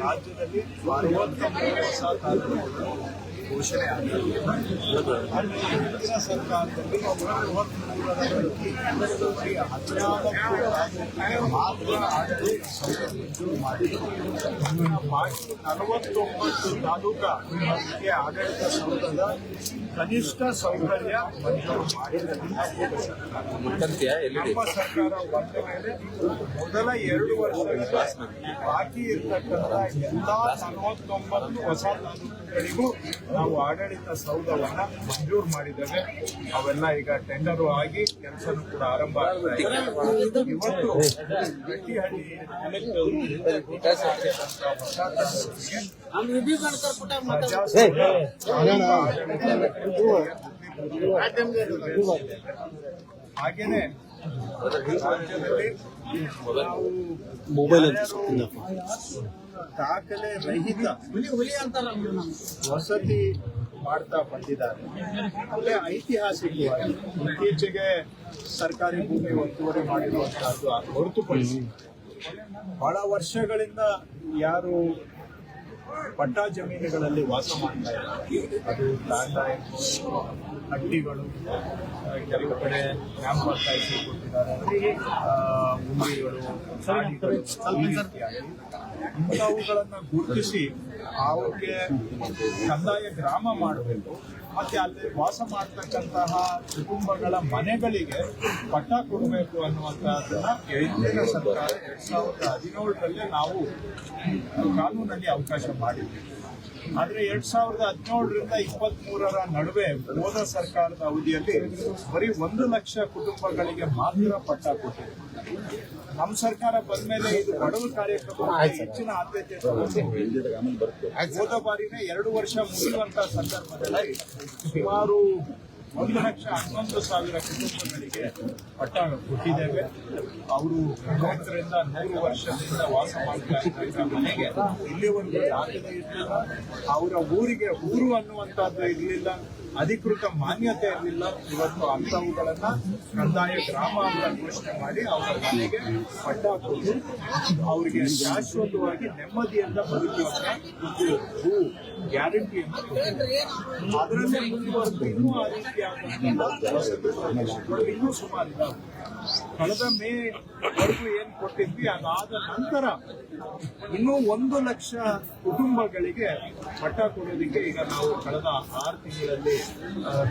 ರಾಜ್ಯದಲ್ಲಿ ಅರವತ್ತೊಂಬತ್ತು ಹೊಸ ತಾಲೂಕುಗಳು ಘೋಷಣೆ ಆಗಿದೆ ಬಾಕಿ ನಲವತ್ತೊಂಬತ್ತು ತಾಲೂಕಿಗೆ ಆಡಳಿತ ಸೌಲಭ್ಯ ಕನಿಷ್ಠ ಸೌಕರ್ಯ ನಮ್ಮ ಸರ್ಕಾರ ಬಂದ ಮೇಲೆ ಮೊದಲ ಎರಡು ವರ್ಷಗಳಲ್ಲಿ ಬಾಕಿ ಇರತಕ್ಕಂತ ಎಲ್ಲಾ ನಲವತ್ತೊಂಬತ್ತು ಹೊಸ ತಾಲೂಕುಗಳಿಗೂ ನಾವು ಆಡಳಿತ ಸೌಧವನ್ನ ಮಂಜೂರು ಮಾಡಿದ್ದೇವೆ. ಅವೆಲ್ಲ ಈಗ ಟೆಂಡರ್ ಆಗಿ ಕೆಲಸನೂ ಕೂಡ ಆರಂಭ ಆಗ್ತಾ ಇದೆ. ಇವತ್ತು ಗಟ್ಟಿಹಳ್ಳಿ ಹೊಸ ತಾಲೂಕಿಗೆ ಪ್ರಜಾಸೌಧ ಹಾಗೇನೆ ರಾಜ್ಯದಲ್ಲಿ ನಾವು ಮೊಬೈಲ್ ದಾಖಲೆ ರಹಿತ ವಸತಿ ಮಾಡ್ತಾ ಬಂದಿದ್ದಾರೆ. ಅಲ್ಲೇ ಐತಿಹಾಸಿಕವಾಗಿ ಇತ್ತೀಚೆಗೆ ಸರ್ಕಾರಿ ಭೂಮಿ ಒತ್ತುವರಿ ಮಾಡಿರುವಂತಹದ್ದು ಹೊರತುಪಡಿಸಿ ಬಹಳ ವರ್ಷಗಳಿಂದ ಯಾರು ಪಟ್ಟಾ ಜಮೀನುಗಳಲ್ಲಿ ವಾಸ ಮಾಡ್ತಾ ಇದ್ದಾರೆ. ಅದು ತಾಂಡ ಇರ್ಬೋದು, ಹಟ್ಟಿಗಳು ಕೆಲವು ಕಡೆ ಪಂಚಾಯತಿ ಕೊಟ್ಟಿದ್ದಾರೆ. ರೀತಿಯಾಗಿ. ಇಂಥವುಗಳನ್ನ ಗುರುತಿಸಿ ಅವ್ರಿಗೆ ಕಂದಾಯ ಗ್ರಾಮ ಮಾಡಬೇಕು. ಮತ್ತೆ ಅಲ್ಲಿ ವಾಸ ಮಾಡ್ತಕ್ಕಂತಹ ಕುಟುಂಬಗಳ ಮನೆಗಳಿಗೆ ಪಟ್ಟ ಕೊಡಬೇಕು ಅನ್ನುವಂತಹದನ್ನ ಕೇಂದ್ರ ಸರ್ಕಾರ ಎರಡ್ ಸಾವಿರದ ಹದಿನೇಳರಲ್ಲೇ ನಾವು ಕಾನೂನಲ್ಲಿ ಅವಕಾಶ ಮಾಡಿದ್ವಿ. ಆದ್ರೆ ಎರಡ್ ಸಾವಿರದ ಹದಿನೇಳರಿಂದ ಇಪ್ಪತ್ತ್ ಮೂರರ ನಡುವೆ ಹೋದ ಸರ್ಕಾರದ ಅವಧಿಯಲ್ಲಿ ಬರೀ ಒಂದು ಲಕ್ಷ ಕುಟುಂಬಗಳಿಗೆ ಮಾತ್ರ ಪಟ್ಟ ಕೊಟ್ಟಿದೆ ನಮ್ಮ ಸರ್ಕಾರ ಬಂದ್ಮೇಲೆ ಇದು ಬಡವ ಕಾರ್ಯಕ್ರಮ ಹೆಚ್ಚಿನ ಆದ್ಯತೆ ಹೋದ ಬಾರಿನೇ ಎರಡು ವರ್ಷ ಮುಗಿಯುವಂತ ಸಂದರ್ಭದಲ್ಲಿ ಸುಮಾರು ಒಂದು ಲಕ್ಷ ಹನ್ನೊಂದು ಸಾವಿರ ಕುಟುಂಬಗಳಿಗೆ ಪಟ್ಟ ಕೊಟ್ಟಿದ್ದೇವೆ. ಅವರು ಮೂವತ್ತರಿಂದ ನೂರು ವರ್ಷದಿಂದ ವಾಸ ಮಾಡ್ತಾ ಇದ್ದಂತ ಮನೆಗೆ ಒಂದು ದಾಖಲೆ ಇರಲಿಲ್ಲ. ಅವರ ಊರಿಗೆ ಊರು ಅನ್ನುವಂಥದ್ದು ಇರಲಿಲ್ಲ. ಅಧಿಕೃತ ಮಾನ್ಯತೆ ಇರಲಿಲ್ಲ. ಇವತ್ತು ಅಂಥವುಗಳನ್ನ ಕಂದಾಯ ಗ್ರಾಮ ಅಂತ ಘೋಷಣೆ ಮಾಡಿ ಅವರ ಮನೆಗೆ ಪಟ್ಟ ಕೊಟ್ಟು ಅವರಿಗೆ ಶಾಶ್ವತವಾಗಿ ನೆಮ್ಮದಿಯಿಂದ ಬದುಕುವಂತ ಭೂ ಗ್ಯಾರಂಟಿಯನ್ನು ಅದರಲ್ಲಿ ಮುಂದುವರೆದು ಇನ್ನೂ ಆ ರೀತಿ ಇನ್ನೂ ಸುಮಾರು ಕಳೆದ ಮೇ ಏನ್ ಕೊಟ್ಟಿದ್ವಿ, ಅದಾದ ನಂತರ ಇನ್ನೂ ಒಂದು ಲಕ್ಷ ಕುಟುಂಬಗಳಿಗೆ ಪಟ್ಟ ಕೊಡೋದಕ್ಕೆ ಈಗ ನಾವು ಕಳೆದ ಆರು ತಿಂಗಳಲ್ಲಿ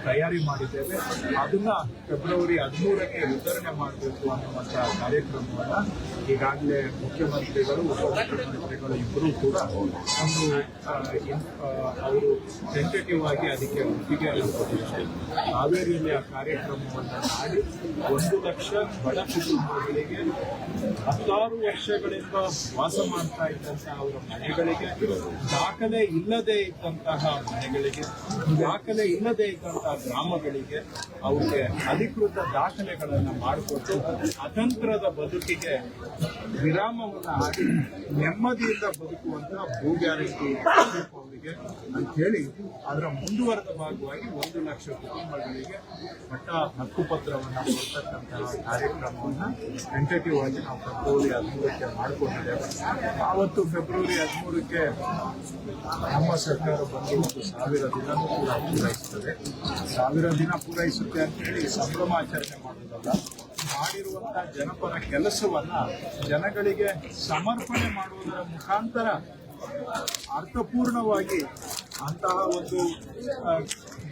ತಯಾರಿ ಮಾಡಿದ್ದೇವೆ. ಅದನ್ನ ಫೆಬ್ರವರಿ ಹದಿಮೂರಕ್ಕೆ ವಿತರಣೆ ಮಾಡಬೇಕು ಅನ್ನುವಂಥ ಕಾರ್ಯಕ್ರಮವನ್ನ ಈಗಾಗಲೇ ಮುಖ್ಯಮಂತ್ರಿಗಳು ಉಪಮುಖ್ಯಮಂತ್ರಿಗಳು ಇಬ್ಬರು ಕೂಡ ಒಂದು ಅವರು ಟೆಂಟೇಟಿವ್ ಆಗಿ ಅದಕ್ಕೆ ಒಪ್ಪಿಗೆ ಹಾವೇರಿಯಲ್ಲಿ ಆ ಕಾರ್ಯಕ್ರಮವನ್ನು ಮಾಡಿ ಒಂದು ಲಕ್ಷ ಬಡ ಕುಟುಂಬಗಳಿಗೆ ಹತ್ತಾರು ವರ್ಷಗಳಿಂದ ವಾಸ ಮಾಡ್ತಾ ಇದ್ದಂತಹ ಅವರ ಮನೆಗಳಿಗೆ. ದಾಖಲೆ ಇಲ್ಲದೆ ಇದ್ದಂತಹ ಮನೆಗಳಿಗೆ, ದಾಖಲೆ ಇಲ್ಲದೆ ಇದ್ದಂತಹ ಗ್ರಾಮಗಳಿಗೆ ಅವರಿಗೆ ಅಧಿಕೃತ ದಾಖಲೆಗಳನ್ನು ಮಾಡಿಕೊಟ್ಟು ಅತಂತ್ರದ ಬದುಕಿಗೆ ವಿರಾಮವನ್ನು ಹಾಕಿ ನೆಮ್ಮದಿಯಿಂದ ಬದುಕುವಂತಹ ಭೂ ಗ್ಯಾರಂಟಿ ಅಂತ ಹೇಳಿ ಅದರ ಮುಂದುವರೆದ ಭಾಗವಾಗಿ ಒಂದು ಲಕ್ಷ ಕುಟುಂಬಗಳಿಗೆ ಪಟ್ಟ ಹಕ್ಕುಪತ್ರವನ್ನು ಕೊಡ್ತಕ್ಕಂತಹ ಕಾರ್ಯಕ್ರಮವನ್ನು ಟೆಂಟೇಟಿವ್ ಆಗಿ ನಾವು ಫೆಬ್ರವರಿ ಹದಿಮೂರಕ್ಕೆ ಮಾಡಿಕೊಂಡಿದ್ದೇವೆ. ಆವತ್ತು ಫೆಬ್ರವರಿ ಹದಿಮೂರಕ್ಕೆ ನಮ್ಮ ಸರ್ಕಾರ ಬಂದು ಒಂದು ಸಾವಿರ ದಿನವೂ ಕೂಡ ಪೂರೈಸುತ್ತದೆ. ಸಾವಿರ ದಿನ ಪೂರೈಸುತ್ತೆ ಅಂತ ಹೇಳಿ ಸಂಭ್ರಮಾಚರಣೆ ಮಾಡೋದಲ್ಲ ಮಾಡಿರುವಂತಹ ಜನಪರ ಕೆಲಸವನ್ನ ಜನಗಳಿಗೆ ಸಮರ್ಪಣೆ ಮಾಡುವುದರ ಮುಖಾಂತರ ಅರ್ಥಪೂರ್ಣವಾಗಿ ಅಂತಹ ಒಂದು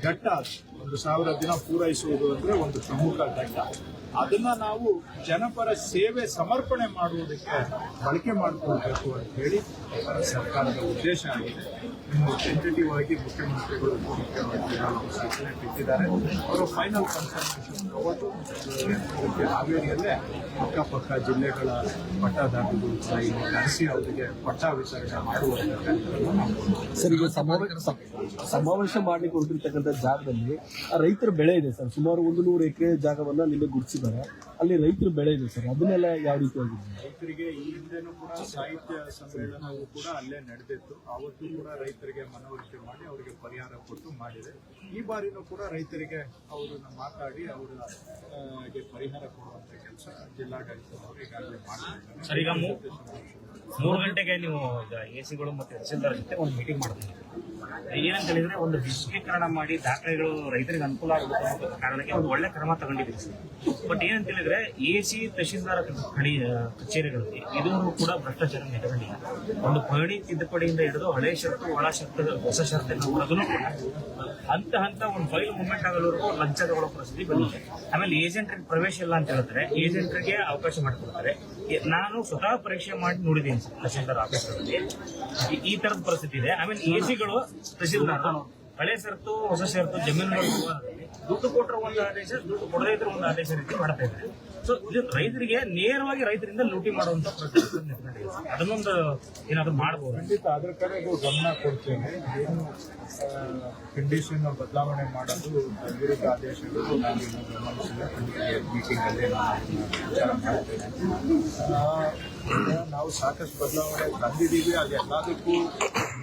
ಘಟ್ಟ ಒಂದು ಸಾವಿರ ದಿನ ಪೂರೈಸುವುದು ಅಂದರೆ ಒಂದು ಪ್ರಮುಖ ಘಟ್ಟ. ಅದನ್ನ ನಾವು ಜನಪರ ಸೇವೆ ಸಮರ್ಪಣೆ ಮಾಡುವುದಕ್ಕೆ ಬಳಕೆ ಮಾಡಿಕೊಳ್ಬೇಕು ಅಂತ ಹೇಳಿ ಸರ್ಕಾರದ ಉದ್ದೇಶ ಆಗಿದೆ. ಟೆಂಟೇಟಿವ್ ಆಗಿ ಮುಖ್ಯಮಂತ್ರಿಗಳು ಉಪಮುಖ್ಯಮಂತ್ರಿಗಳು ಸೂಚನೆ ಇಟ್ಟಿದ್ದಾರೆ ಅವರು ಫೈನಲ್ ಕನ್ಫರ್ಮೇಷನ್ ತಗೊಂಡು ಹಾವೇರಿಯಲ್ಲೇ ಅಕ್ಕಪಕ್ಕ ಜಿಲ್ಲೆಗಳ ಪಟ್ಟದಾರರು ಸಹ ಇಲ್ಲಿ ಕರೆಸಿ ಅವರಿಗೆ ಪಟ್ಟ ವಿತರಣೆ ನಾವು ಸರ್, ಈಗ ಸಮಾವೇಶ ಮಾಡಲಿಕ್ಕೆ ಹೊರಟಿರ್ತಕ್ಕಂಥ ಜಾಗದಲ್ಲಿ ರೈತರ ಬೆಳೆ ಇದೆ ಸರ್. ಸುಮಾರು ಒಂದು ನೂರು ಎಕರೆ ಜಾಗವನ್ನ ನಿಮಗೆ ಗುರುತಿಸಿದ್ದಾರೆ ಅಲ್ಲಿ ರೈತರು ಬೆಳೆಯಿದೆ ಇದೆ ಸರ್. ಅದನ್ನೆಲ್ಲ ಯಾವ ರೀತಿಯಾಗಿದೆ ರೈತರಿಗೆ ಈ ಹಿಂದೆನೂ ಕೂಡ ಸಾಹಿತ್ಯ ಸಮ್ಮೇಳನವು ಕೂಡ ಅಲ್ಲೇ ನಡೆದಿತ್ತು. ಆವತ್ತು ಕೂಡ ರೈತರಿಗೆ ಮನವರಿಕೆ ಮಾಡಿ ಅವರಿಗೆ ಪರಿಹಾರ ಕೊಟ್ಟು ಮಾಡಿದೆ. ಈ ಬಾರಿನೂ ಕೂಡ ರೈತರಿಗೆ ಅವರನ್ನ ಮಾತಾಡಿ ಅವರ ಗೆ ಪರಿಹಾರ ಕೊಡುವಂತ ಕೆಲಸ ಜಿಲ್ಲಾಡಳಿತದವರು ಈಗಾಗಲೇ ಮಾಡಿದ್ದಾರೆ ಸರ್, ಈಗ ಮೂರು ಗಂಟೆಗೆ ನೀವು ಎ ಸಿಗಳು ಮತ್ತು ತಹಸೀಲ್ದಾರ್ ಜೊತೆ ಒಂದು ಮೀಟಿಂಗ್ ಮಾಡ್ತೀವಿ. ಏನಂತ ಹೇಳಿದ್ರೆ ಒಂದು ವಿಶ್ವೀಕರಣ ಮಾಡಿ ದಾಖಲೆಗಳು ರೈತರಿಗೆ ಅನುಕೂಲ ಆಗುತ್ತೆ ಅನ್ನೋ ಕಾರಣಕ್ಕೆ ಒಂದು ಒಳ್ಳೆ ಕ್ರಮ ತಗೊಂಡಿದ್ದೀವಿ ಬಟ್ ಏನಂತ ಹೇಳಿದ್ರೆ ಎ ಸಿ ತಹಶೀಲ್ದಾರ ಕಡಿ ಕಚೇರಿಗಳಲ್ಲಿ ಇದುವರೆಗೂ ಕೂಡ ಭ್ರಷ್ಟಾಚಾರ ನೆಲೆಗೊಂಡಿಲ್ಲ ಒಂದು ಪಾಣಿ ತಿದ್ದುಪಡಿಯಿಂದ ಹಿಡಿದು ಹಳೆ ಶರ್ತು, ಒಳ ಶರ್ತು, ಹೊಸ ಶರ್ತನ್ನು ಅದನ್ನು ಕೂಡ ಹಂತ ಹಂತ ಒಂದು ಫೈಲ್ ಮೂವ್ಮೆಂಟ್ ಆಗಲವರೆಗೂ ಲಂಚ ತಗೊಳ್ಳೋ ಪರಿಸ್ಥಿತಿ ಬಂದಿದೆ. ಆಮೇಲೆ ಏಜೆಂಟ್ರಿಗೆ ಪ್ರವೇಶ ಇಲ್ಲ ಅಂತ ಹೇಳಿದ್ರೆ ಏಜೆಂಟ್ರಿಗೆ ಅವಕಾಶ ಮಾಡಿಕೊಡ್ತಾರೆ. ನಾನು ಸ್ವತಃ ಪರೀಕ್ಷೆ ಮಾಡಿ ನೋಡಿದ್ದೀನಿ ತಹಸೀಲ್ದಾರ್ ತಹಶೀಲ್ದಾರ್ ಆಫೀಸಲ್ಲಿ ಈ- ತರದ ಪರಿಸ್ಥಿತಿ ಇದೆ. ಆಮೇಲೆ ಸಿಗಳು ತಹಶೀಲ್ದಾರ್, ಹಳೆ ಸರ್ತು, ಹೊಸ ಸೇರ್ತು ಜಮೀನುಗಳ ದುಡ್ಡು ಕೊಟ್ಟರೆ ಒಂದು ಆದೇಶ, ದುಡ್ಡು ಕೊಡದೇ ಇದ್ರೆ ಒಂದು ಆದೇಶ ರೀತಿ ಮಾಡ್ತಾ ಇದ್ದಾರೆ. ಸೊ ಇದು ರೈತರಿಗೆ ನೇರವಾಗಿ ರೈತರಿಂದ ಲೂಟಿ ಮಾಡುವಂತ ಅದನ್ನೊಂದು ಏನಾದ್ರು ಮಾಡಬಹುದು ಖಂಡಿತ, ಅದ್ರ ಕಡೆಗೂ ಗಮನ ಕೊಡ್ತೇನೆ. ಕಂಡೀಷನ್ ಬದಲಾವಣೆ ಮಾಡೋದು, ವಿರುದ್ಧ ಆದೇಶಗಳು ನಾನು ಗಮನಿಸಿದ ಮೀಟಿಂಗ್ ಅಲ್ಲಿ ವಿಚಾರ ಮಾಡ್ತೇನೆ. ನಾವು ಸಾಕಷ್ಟು ಬದಲಾವಣೆ ತಂದಿದ್ದೀವಿ. ಅದು ಎಲ್ಲದಕ್ಕೂ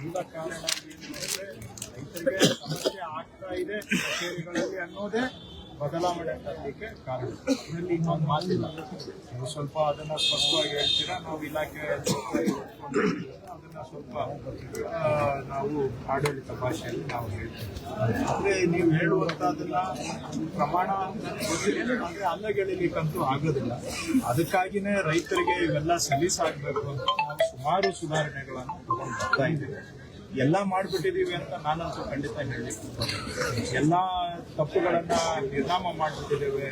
ಮೂಲ ಕಾರಣ ರೈತರಿಗೆ ಸಮಸ್ಯೆ ಆಗ್ತಾ ಇದೆ, ಕಚೇರಿಗಳಲ್ಲಿ ಅನ್ನೋದೇ. ಬದಲಾವಣೆ ತರಲಿಕ್ಕೆ ಕಾರಣ. ಇದರಲ್ಲಿ ಇನ್ನೊಂದು ಮಾತಿಲ್ಲ. ನೀವು ಸ್ವಲ್ಪ ಅದನ್ನ ಸ್ಪಷ್ಟವಾಗಿ ಹೇಳ್ತೀರಾ? ನಾವು ಇಲಾಖೆ ಅದನ್ನು ಸ್ವಲ್ಪ ನಾವು ಆಡಳಿತ ಭಾಷೆಯಲ್ಲಿ ನಾವು ಹೇಳ್ತೀವಿ. ಅಂದ್ರೆ ನೀವು ಹೇಳುವಂತದನ್ನ ಪ್ರಮಾಣ ಅಂದರೆ ಅಲ್ಲಗೆಳಿಲಿಕ್ಕಂತೂ ಆಗೋದಿಲ್ಲ. ಅದಕ್ಕಾಗಿನೇ ರೈತರಿಗೆ ಇವೆಲ್ಲ ಸಲೀಸಾಗಬೇಕು ಅಂತ ನಾವು ಸುಮಾರು ಸುಧಾರಣೆಗಳನ್ನು ತಗೊಂಡು ಬರ್ತಾ ಇದ್ದೀವಿ. ಎಲ್ಲ ಮಾಡಿಬಿಟ್ಟಿದ್ದೀವಿ ಅಂತ ನಾನಂತೂ ಖಂಡಿತ ಹೇಳಲಿಕ್ಕೆ ಎಲ್ಲ ತಪ್ಪುಗಳನ್ನ ನಿರ್ನಾಮ ಮಾಡಿಬಿಟ್ಟಿದ್ದೇವೆ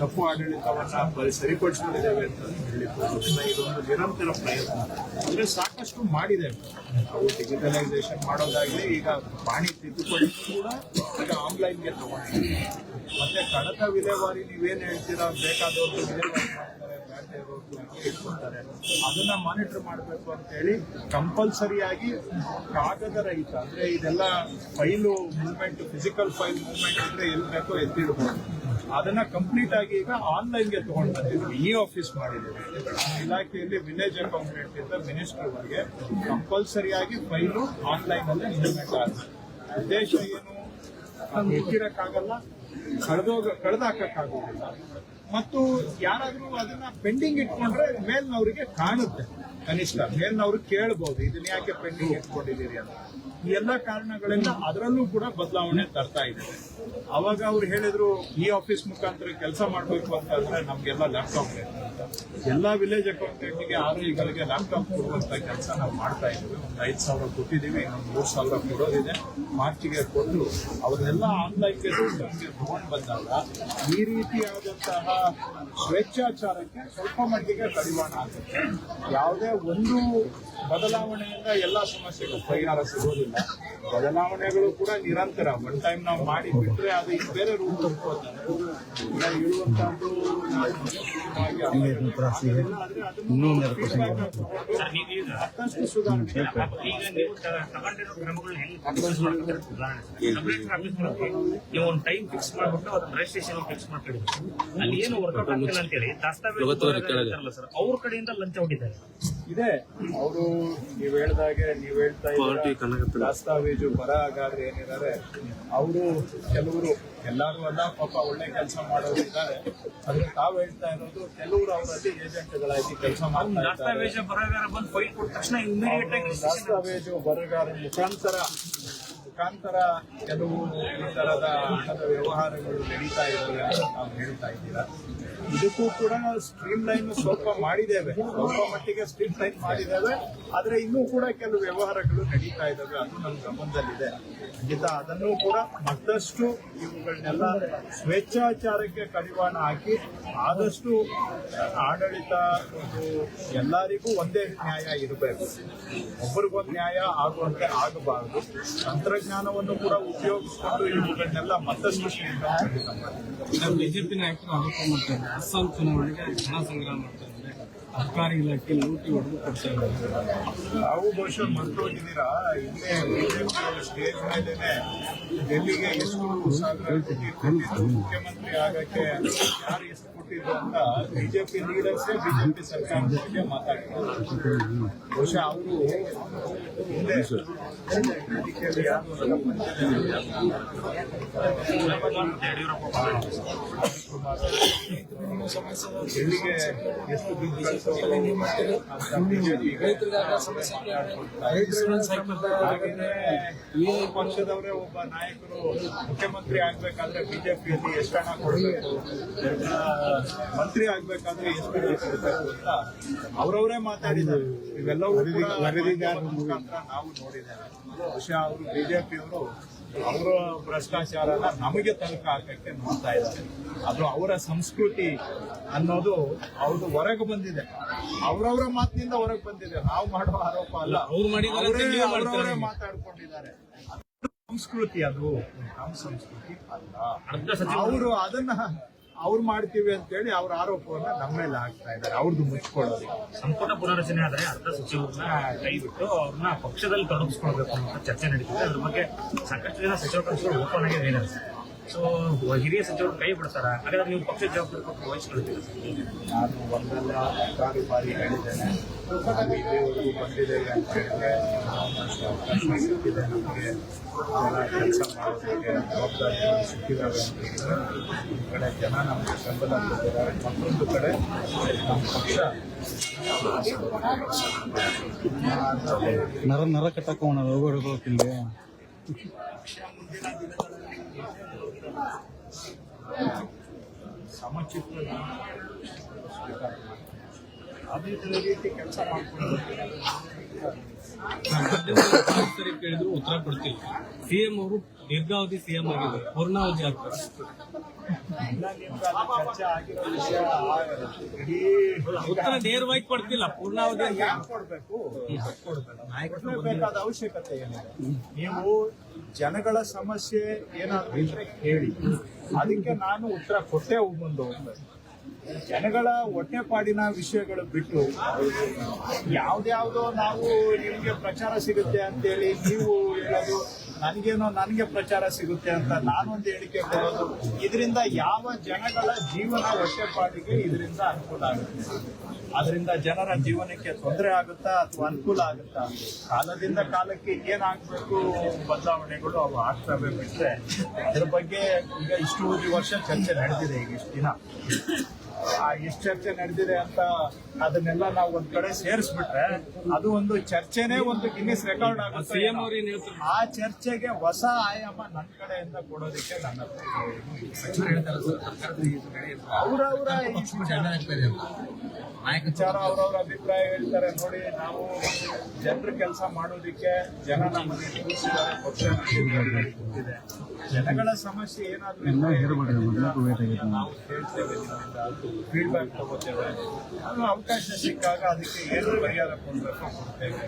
ತಪ್ಪು ಆಡಳಿತವನ್ನ ಸರಿಪಡಿಸ್ಬಿಟ್ಟಿದ್ದೇವೆ ಅಂತ ಹೇಳಲಿಕ್ಕೆ ಹೋಗೋದಿಲ್ಲ. ಇದೊಂದು ನಿರಂತರ ಪ್ರಯತ್ನ. ಅಂದ್ರೆ ಸಾಕಷ್ಟು ಮಾಡಿದ್ದೇವೆ ನಾವು ಡಿಜಿಟಲೈಸೇಷನ್ ಮಾಡೋದಾಗಲಿ, ಈಗ ಪಾಣಿ ತಿದ್ದುಪಡಿ ಕೂಡ ಈಗ ಆನ್ಲೈನ್ಗೆ ತಗೊಂಡಿದ್ದೀವಿ. ಮತ್ತೆ ಕಡತ ವಿಲೇವಾರಿ ನೀವೇನು ಹೇಳ್ತೀರಾ? ಬೇಕಾದವರು ವಿಲೇವಾರಿ ಅದನ್ನ ಮಾನಿಟರ್ ಮಾಡಬೇಕು ಅಂತ ಹೇಳಿ ಕಂಪಲ್ಸರಿಯಾಗಿ ಕಾಗದ ರಹಿತ, ಅಂದ್ರೆ ಇದೆಲ್ಲ file movement physical file movement ಅಂದ್ರೆ ಎಲ್ಲಿ ಬೇಕೋ ಎತ್ತಿಡ್ಬೋದು ಅದನ್ನ ಕಂಪ್ಲೀಟ್ ಆಗಿ ಈಗ ಆನ್ಲೈನ್ಗೆ ತಗೊಂಡು ಬಂದಿದ್ವಿ ಇ ಆಫೀಸ್ ಮಾಡಿದ್ದೀವಿ. ಇಲಾಖೆಯಲ್ಲಿ ವಿಲೇಜ್ ಅಕೌಂಟೆಂಟ್ ಇಂದ ಮಿನಿಸ್ಟರ್ ವರೆಗೆ ಕಂಪಲ್ಸರಿಯಾಗಿ ಫೈಲು ಆನ್ಲೈನ್ ಅಲ್ಲೇ ಮೂವ್ಮೆಂಟ್ ಆಗುತ್ತೆ. ಉದ್ದೇಶ ಏನು? ಎತ್ತಿರಕ್ಕಾಗಲ್ಲ ಕಳೆದೋಗ ಕಳೆದಾಕಕ್ಕಾಗೋದಿಲ್ಲ ಮತ್ತು ಯಾರಾದ್ರೂ ಅದನ್ನ ಪೆಂಡಿಂಗ್ ಇಟ್ಕೊಂಡ್ರೆ ಮೇಲ್ನವರಿಗೆ ಕಾಣುತ್ತೆ. ಕನಿಷ್ಠ ಮೇಲ್ನವ್ರು ಕೇಳಬಹುದು ಇದನ್ನ ಯಾಕೆ ಪೆಂಡಿಂಗ್ ಇಟ್ಕೊಂಡಿದ್ದೀರಿ? ಅಂತ. ಈ ಎಲ್ಲ ಕಾರಣಗಳಿಂದ ಅದರಲ್ಲೂ ಕೂಡ ಬದಲಾವಣೆ ತರ್ತಾ ಇದ್ದಾರೆ ಅವಾಗ ಅವ್ರು ಹೇಳಿದ್ರು, ಈ ಆಫೀಸ್ ಮುಖಾಂತರ ಕೆಲಸ ಮಾಡಬೇಕು ಅಂತಂದ್ರೆ ನಮ್ಗೆಲ್ಲ ಲ್ಯಾಪ್ಟಾಪ್ ಬೇಕು ಅಂತ. ಎಲ್ಲಾ ವಿಲೇಜ್ ಅಕೌಂಟೆಂಟ್ಗೆ ಲ್ಯಾಪ್ ಲ್ಯಾಪ್ಟಾಪ್ ಕೊಡುವಂತ ಕೆಲಸ ನಾವು ಮಾಡ್ತಾ ಇದ್ವಿ ಒಂದು ಐದು ಸಾವಿರ ಕೊಟ್ಟಿದ್ದೀವಿ, ಇನ್ನೊಂದು ಮೂರು ಸಾವಿರ ಕೊಡೋದಿದೆ. ಮಾರ್ಚ್ಗೆ ಕೊಟ್ಟು ಅವರೆಲ್ಲ ಆನ್ಲೈನ್ಗೆ ತಗೊಂಡು ಬಂದಾಗ ಈ ರೀತಿಯಾದಂತಹ ಸ್ವೇಚ್ಛಾಚಾರಕ್ಕೆ ಸ್ವಲ್ಪ ಮಟ್ಟಿಗೆ ಕಡಿವಾಣ ಆಗುತ್ತೆ. ಯಾವುದೇ ಒಂದು ಬದಲಾವಣೆಯಿಂದ ಎಲ್ಲ ಸಮಸ್ಯೆಗಳು ಪರಿಹಾರ ಸಿಗೋದಿಲ್ಲ. ಬದಲಾವಣೆಗಳು ಕೂಡ ನಿರಂತರ. ಒನ್ ಟೈಮ್ ನಾವು ಮಾಡಿ ಬಿಟ್ರೆ ಅದು ಈಗ ಬೇರೆ ರೂಪ ಮತ್ತಷ್ಟು ಸುಧಾರಣೆ ಈಗ ನೀವು ಒಂದು ಟೈಮ್ ಫಿಕ್ಸ್ ಮಾಡ್ಬಿಟ್ಟು ಅದು ರಿಜಿಸ್ಟ್ರೇಷನ್ ಫಿಕ್ಸ್ ಅಲ್ಲಿ ಏನು ವರ್ಕೌಟ್ ಆಗ್ತಿಲ್ಲ ಅಂತೇಳಿ ದಾಸ್ತಾವೇಜು ಸರ್ ಅವ್ರ ಕಡೆಯಿಂದ ಲಂಚ ಹೊಡಿತಾರೆ ಇದೆ. ಅವರು ನೀವ್ ಹೇಳ್ದಾಗೆ ನೀವ್ ಹೇಳ್ತಾ ಇದ್ದೀರಾ? ದಾಸ್ತಾವೇಜು ಆಗಾದ್ರೆ ಏನಿದ್ದಾರೆ? ಅವರು ಕೆಲವರು ಎಲ್ಲಾರು ಅಲ್ಲ ಪಾಪ ಒಳ್ಳೆ ಕೆಲಸ ಮಾಡೋರು ಇದ್ದಾರೆ. ಆದ್ರೆ ತಾವ್ ಹೇಳ್ತಾ ಇರೋದು ಕೆಲವರು ಅವರಲ್ಲಿ ಏಜೆಂಟ್ಗಳಾಗಿ ಕೆಲಸ ಮಾಡ್ತಾರೆ ಇದ್ದಾರೆ. ದಾಸ್ತಾವೇಜ ಬರಗಾರ ಬಂದು ಫೈಲ್ ಕೊಟ್ಟ ತಕ್ಷಣ ಇಮಿಡಿಯೇಟ್ ಆಗಿ ದಾಸ್ತಾವೇಜು ಬರಗಾರ ಮುಖಾಂತರ ಮುಖಾಂತರ ಕೆಲವು ಈ ತರದ ಹಣದ ವ್ಯವಹಾರಗಳು ನಡೀತಾ ಇದ್ದಾವೆ ನಾವು ಹೇಳ್ತಾ ಇದ್ದೀರಾ? ಇದಕ್ಕೂ ಕೂಡ ಸ್ಟ್ರೀಮ್ ಲೈನ್ ಸ್ವಲ್ಪ ಮಾಡಿದ್ದೇವೆ. ಸ್ವಲ್ಪ ಮಟ್ಟಿಗೆ ಸ್ಟ್ರೀಮ್ ಲೈನ್ ಮಾಡಿದ್ದೇವೆ. ಆದ್ರೆ ಇನ್ನೂ ಕೂಡ ಕೆಲವು ವ್ಯವಹಾರಗಳು ನಡೀತಾ ಇದ್ದಾವೆ. ಅದು ನಮ್ಮ ಗಮನದಲ್ಲಿದೆ. ಖಂಡಿತ ಅದನ್ನು ಕೂಡ ಮತ್ತಷ್ಟು ಇವುಗಳನ್ನೆಲ್ಲ ಸ್ವೇಚ್ಛಾಚಾರಕ್ಕೆ ಕಡಿವಾಣ ಹಾಕಿ ಆದಷ್ಟು ಆಡಳಿತ ಒಂದು ಎಲ್ಲರಿಗೂ ಒಂದೇ ನ್ಯಾಯ ಇರಬೇಕು. ಒಬ್ಬರಿಗೊಂದು ನ್ಯಾಯ ಆಗುವಂತೆ ಆಗಬಾರದು. ತಂತ್ರಜ್ಞಾನವನ್ನು ಕೂಡ ಉಪಯೋಗಿಸಿಕೊಂಡು ಇವುಗಳನ್ನೆಲ್ಲ ಮತ್ತಷ್ಟು ಶ್ರೀಮಂತ. ಬಿಜೆಪಿ ನಾಯಕರು ಆರೋಪ ಮಾಡ್ತಾರೆ. ಅಸ್ಸಾಂ ಚುನಾವಣೆಗೆ ಹಣ ಸಂಗ್ರಹ ಮಾಡ್ತಾರೆ ಸರ್ಕಾರಿ ಇಲಾಖೆ ಲೂಟಿ ಹೊಡೆದು ಕೊಡ್ತಾ ಇದ್ದಾರೆ. ತಾವು ಬಹುಶಃ ಮರ್ತೋಗಿದ್ದೀರಾ ಇಲ್ಲೇ ಬಿಜೆಪಿ ಸ್ಟೇಜ್ ಮೇಲೆನೆ ಡೆಲ್ಲಿಗೆ ಎಷ್ಟು ಸಾವಿರ ಮುಖ್ಯಮಂತ್ರಿ ಆಗಕ್ಕೆ ಯಾರು ಎಷ್ಟು ಕೊಟ್ಟಿದ್ದು ಅಂತ ಬಿಜೆಪಿ ಲೀಡರ್ಸೇ ಬಿಜೆಪಿ ಸರ್ಕಾರದ ಬಗ್ಗೆ ಮಾತಾಡ್ತಾರೆ ಬಹುಶಃ ಅವರು ಹಿಂದೆ ವೇದಿಕೆಯಲ್ಲಿ ಯಾರು ನನ್ನ ಯಡಿಯೂರಪ್ಪ ಡೆಲ್ಲಿಗೆ ಎಷ್ಟು ದುಡ್ಡು ಕಳಿಸೋದು ಅಂತ ಬಿಜೆಪಿ ಹಾಗೇನೆ ಈ ಪಕ್ಷದವರೇ ಒಬ್ಬ ನಾಯಕರು ಮುಖ್ಯಮಂತ್ರಿ ಆಗ್ಬೇಕಾದ್ರೆ ಬಿಜೆಪಿಯಲ್ಲಿ ಎಷ್ಟು ಹಣ ಕೊಡಬೇಕು ಮಂತ್ರಿ ಆಗ್ಬೇಕಾದ್ರೆ ಎಷ್ಟು ಇರಬೇಕು ಅಂತ ಅವರವರೇ ಮಾತಾಡಿದ್ದಾರೆ. ಇವೆಲ್ಲವೂ ವರದಿಗಾರರ ಮುಖಾಂತರ ನಾವು ನೋಡಿದ್ದೇವೆ. ಬಹುಶಃ ಅವರು ಬಿಜೆಪಿಯವರು ಅವರ ಭ್ರಷ್ಟಾಚಾರನ ನಮಗೆ ತನಕ ಹಾಕಕ್ಕೆ ನೋಡ್ತಾ ಇದ್ದಾರೆ. ಅದು ಅವರ ಸಂಸ್ಕೃತಿ ಅನ್ನೋದು ಅವ್ರದ್ದು ಹೊರಗೆ ಬಂದಿದೆ. ಅವರವರ ಮಾತಿನಿಂದ ಹೊರಗೆ ಬಂದಿದೆ. ನಾವು ಮಾಡುವ ಆರೋಪ ಅಲ್ಲ. ಅವ್ರು ಮಾಡಿದ್ದಾರೆ ನೀವು ಮಾಡ್ತೀರಾ? ಅವರವರೇ ಮಾತಾಡ್ಕೊಂಡಿದ್ದಾರೆ. ಅದು ಸಂಸ್ಕೃತಿ ಅದು. ನಮ್ಮ ಸಂಸ್ಕೃತಿ ಅಲ್ಲ. ಅವರು ಅದನ್ನ ಅವ್ರು ಮಾಡ್ತೀವಿ ಅಂತೇಳಿ ಅವ್ರ ಆರೋಪವನ್ನ ನಮ್ಮ ಮೇಲೆ ಹಾಕ್ತಾ ಇದ್ದಾರೆ. ಅವ್ರದ್ದು ಮುಚ್ಕೊಳ್ಳೋದು. ಸಂಪುಟ ಪುನರಚನೆ ಆದರೆ ಅರ್ಧ ಸಚಿವರನ್ನ ಕೈಬಿಟ್ಟು ಅವ್ರನ್ನ ಪಕ್ಷದಲ್ಲಿ ತೊಡಗಿಸ್ಕೊಳ್ಬೇಕು ಅಂತ ಚರ್ಚೆ ನಡೀತಿದೆ. ಅದ್ರ ಬಗ್ಗೆ ಸಾಕಷ್ಟು ಜನ ಸಚಿವ ಪಕ್ಷಗಳು ಓಪನ್ ಆಗಿ ಹೇಳಿದ್ದಾರೆ. ಸೊ ಹಿರಿಯ ಸಚಿವರು ಕೈ ಬಿಡ್ತಾರ? ಹಾಗಾದ್ರೆ ನೀವು ಪಕ್ಷದ ಜವಾಬ್ದಾರಿ ಕೊಟ್ಟು ವಹಿಸ್ಕೊಳ್ತೀರಾ? ನಾನು ಒಂದಲ್ಲ ಹತ್ತಾರು ಬಾರಿ ಹೇಳಿದ್ದೇನೆ. ನಾವು ಇಲ್ಲಿವರೆಗೂ ಬಂದಿದ್ದೇವೆ ಅಂತ ಹೇಳಿದ್ರೆ ಅವಕಾಶ ಸಿಕ್ಕಿದೆ ನಮಗೆ. ಕೆಲಸ ಮಾಡೋದಕ್ಕೆ ಜವಾಬ್ದಾರಿಗಳು ಸಿಕ್ಕಿದ್ದಾವೆ ಅಂತ ಹೇಳಿದ್ರೆ ಒಂದು ಕಡೆ ಜನ ನಮಗೆ ಬೆಂಬಲ ಕೊಟ್ಟಿದ್ದಾರೆ. ಮತ್ತೊಂದು ಕಡೆ ನಮ್ಮ ಪಕ್ಷ ನರ ನರ ಕಟ್ಟಕೋಣ ಹೋಗೋಕ್ಕಿಲ್ಲ ಸಮಚಿತ್ತ ಸ್ವೀಕಾರ ಮಾಡಿ. ರೀತಿ ಕೆಲಸ ಮಾಡ್ಕೊಂಡು ಕೇಳಿದ್ರು ಉತ್ತರ ಕೊಡ್ತಿಲ್ಲ. ಸಿಎಂ ಅವರು ದೀರ್ಘಾವಧಿ ಸಿಎಂ ಆಗಿದ್ದಾರೆ. ಪೂರ್ಣಾವಧಿ ಆಗ್ತಾರೆ. ಉತ್ತರ ನೇರವಾಗಿ ಕೊಡ್ತಿಲ್ಲ ಪೂರ್ಣಾವಧಿ ಕೊಡ್ಬೇಕು? ಅವಶ್ಯಕತೆ ಏನಿದೆ? ನೀವು ಜನಗಳ ಸಮಸ್ಯೆ ಏನಾದ್ರು ಇದ್ರೆ ಹೇಳಿ ಅದಕ್ಕೆ ನಾನು ಉತ್ತರ ಕೊಟ್ಟೆ ಬಂದು ಜನಗಳ ಹೊಟ್ಟೆಪಾಡಿನ ವಿಷಯಗಳು ಬಿಟ್ಟು ಯಾವ್ದ್ಯಾವ್ದೋ ನಾವು ನಿಮ್ಗೆ ಪ್ರಚಾರ ಸಿಗುತ್ತೆ ಅಂತೇಳಿ ನೀವು ಹೇಳೋದು ನನಗೇನೋ ನನಗೆ ಪ್ರಚಾರ ಸಿಗುತ್ತೆ ಅಂತ ನಾನೊಂದು ಹೇಳಿಕೆ ಕೊಡೋದು, ಇದರಿಂದ ಯಾವ ಜನಗಳ ಜೀವನ ಹೊಟ್ಟೆಪಾಡಿಗೆ ಇದರಿಂದ ಅನುಕೂಲ ಆಗುತ್ತೆ? ಅದರಿಂದ ಜನರ ಜೀವನಕ್ಕೆ ತೊಂದರೆ ಆಗುತ್ತಾ ಅಥವಾ ಅನುಕೂಲ ಆಗುತ್ತಾ? ಕಾಲದಿಂದ ಕಾಲಕ್ಕೆ ಏನಾಗಬೇಕು ಬದಲಾವಣೆಗಳು ಅವು ಆಗ್ತವೆ ಬಿಟ್ಟರೆ ಅದ್ರ ಬಗ್ಗೆ ಈಗ ಇಷ್ಟು ವರ್ಷ ಚರ್ಚೆ ನಡೆದಿದೆ ಈಗ ಇಷ್ಟು ದಿನ. ಎಷ್ಟು ಚರ್ಚೆ ನಡೆದಿದೆ ಅಂತ ಅದನ್ನೆಲ್ಲ ನಾವು ಒಂದ್ ಕಡೆ ಸೇರಿಸ್ಬಿಟ್ರೆ ಅದು ಒಂದು ಚರ್ಚೆನೇ ಒಂದು ಗಿನ್ನಿಸ್ ರೆಕಾರ್ಡ್ ಆಗುತ್ತೆ ಆ ಚರ್ಚೆಗೆ ಹೊಸ ಆಯಾಮ ನನ್ನ ಕಡೆಯಿಂದ ಕೊಡೋದಕ್ಕೆ ನನ್ನ. ಅವ್ರವ್ರ ಈ ವಿಚಾರ ಅವ್ರವ್ರ ಅಭಿಪ್ರಾಯ ಹೇಳ್ತಾರೆ. ನೋಡಿ ನಾವು ಜನರ ಕೆಲಸ ಮಾಡೋದಕ್ಕೆ ಜನ ನಮ್ಮಲ್ಲಿ ಕೂರಿಸಿದ್ದಾರೆ ಪಕ್ಷ ನಮಗೆ ಗೊತ್ತಿದೆ. ಜನಗಳ ಸಮಸ್ಯೆ ಏನಾದ್ರೂ ನಾವು ಹೇಳ್ತೇವೆ ನಾವು ಕೇಳ್ತೇವೆ ಫೀಡ್ಬ್ಯಾಕ್ ತಗೋತೇವೆ ಅದು ಅವಕಾಶ ಸಿಕ್ಕಾಗ ಅದಕ್ಕೆ ಏನು ಪರಿಹಾರ ಕೊಡಬೇಕು ಕೊಡ್ತೇವೆ